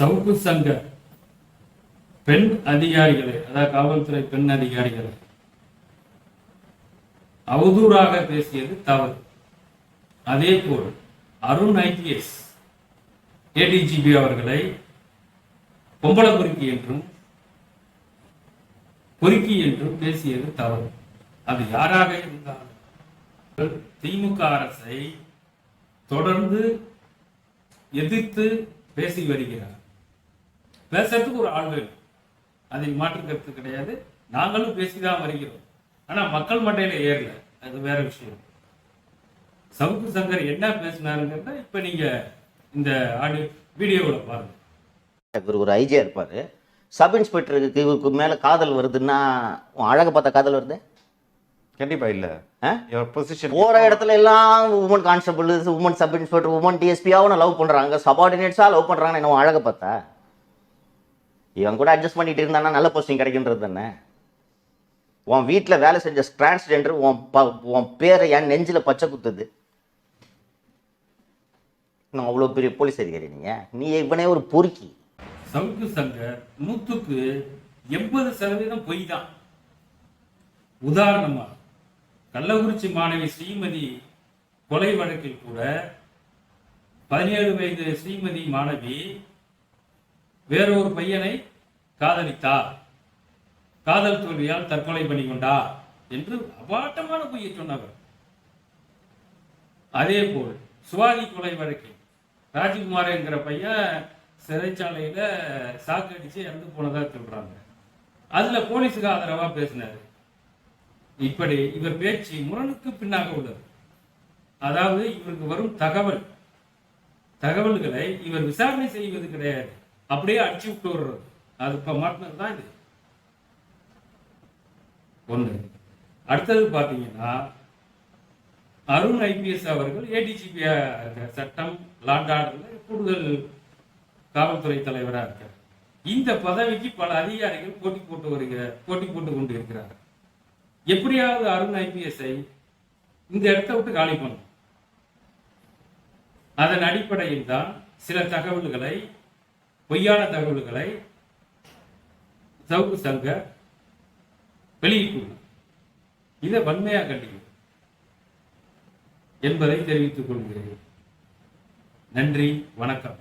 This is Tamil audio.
சவுக்கு சங்க பெண் அதிகாரிகளை அதாவது காவல்துறை பெண் அதிகாரிகளை. அவதூறாக பேசியது தவறு. அதே போல் அருண் ஐபிஎஸ் ஏடிஜிபி அவர்களை பொம்பளை பொறுக்கி என்றும் பொறுக்கி என்றும் பேசியது தவறு. அது யாராக இருந்தாலும் திமுக அரசை தொடர்ந்து எதிர்த்து பேசி வருகிறார். பேசுறதுக்கு ஒரு ஆள் வேணும். அதில் மாற்று கருத்து கிடையாது. நாங்களும் பேசிதான் வருகிறோம். ஆனா மக்கள் மண்டையில ஏறல. அது வேற விஷயம். சவுக்கு சங்கர் என்ன பேசினாருங்கிறத இப்ப நீங்க இந்த ஆடியோ வீடியோவில் பாருங்க. இவர் ஒரு ஐஜியா இருப்பாரு. சப் இன்ஸ்பெக்டருக்கு இவருக்கு மேல காதல் வருதுன்னா உன் அழகை பார்த்த காதல் வருது? கண்டிப்பா இல்ல. பொசிஷன் போற இடத்துல எல்லாம் woman constable woman sub inspector woman டிஎஸ்பியாவும் love பண்றாங்க. சபார்டினேட்ஸா லவ் பண்றாங்க என்ன அழகை பார்த்தா? இவன் கூட அட்ஜஸ்ட் பண்ணிட்டு இருந்தானா? நல்ல போஸ்டிங் கிடைக்கின்றது தானே. உன் வீட்டில் வேலை செஞ்ச டிரான்ஸ்ஜெண்டர் உன் ப உன் பேரை என் நெஞ்சில் பச்சை குத்துது. இன்னும் அவ்வளோ பெரிய போலீஸ் அதிகாரி நீங்கள் நீ இவனே ஒரு பொறுக்கி. சவுக்கு சங்கர் நூற்றுக்கு எண்பது சதவீதம் பொய் தான். உதாரணமா கள்ளக்குறிச்சி மாணவி ஸ்ரீமதி கொலை வழக்கில் கூட பதினேழு வயது ஸ்ரீமதி மாணவி வேறொரு பையனை காதலித்தார். காதல் தோல்வியால் தற்கொலை பண்ணி கொண்டார் என்று அபாட்டமான பொய்யை சொன்னவர். அதே போல் சுவாதி கொலை வழக்கில் ராஜ்குமார் என்கிற பையன் சிறைச்சாலையில சாக்கு அடிச்சு இறந்து போனதா சொல்றாங்க. அதுல போலீஸுக்கு ஆதரவா பேசினாரு. இப்படி இவர் பேச்சு முரணுக்கு பின்னாக உள்ளது. அதாவது இவருக்கு வரும் தகவல் தகவல்களை இவர் விசாரணை செய்வது கிடையாது. அப்படியே அடிச்சு விட்டு வர்றது அது இப்ப மாட்டினது தான் இது. ஒன்று அடுத்தது பார்த்தீங்கன்னா அருண் ஐபிஎஸ் அவர்கள் ஏடிஜிபி சட்டம் லாண்ட் கூடுதல் காவல்துறை தலைவராக இருக்கார். இந்த பதவிக்கு பல அதிகாரிகள் போட்டி போட்டு வருகிற போட்டி போட்டு கொண்டு இருக்கிறார் எப்படியாவது அருண் ஐபிஎஸ்ஐ இந்த இடத்தை விட்டு காலி பண்ணும் அதன் அடிப்படையில் தான் சில தகவல்களை பொய்யான தகவல்களை சவுக்கு சங்க வெளியிட்டுள்ளார் இதை வன்மையாக கண்டிக்கும் என்பதை தெரிவித்துக் கொள்கிறேன். நன்றி வணக்கம்.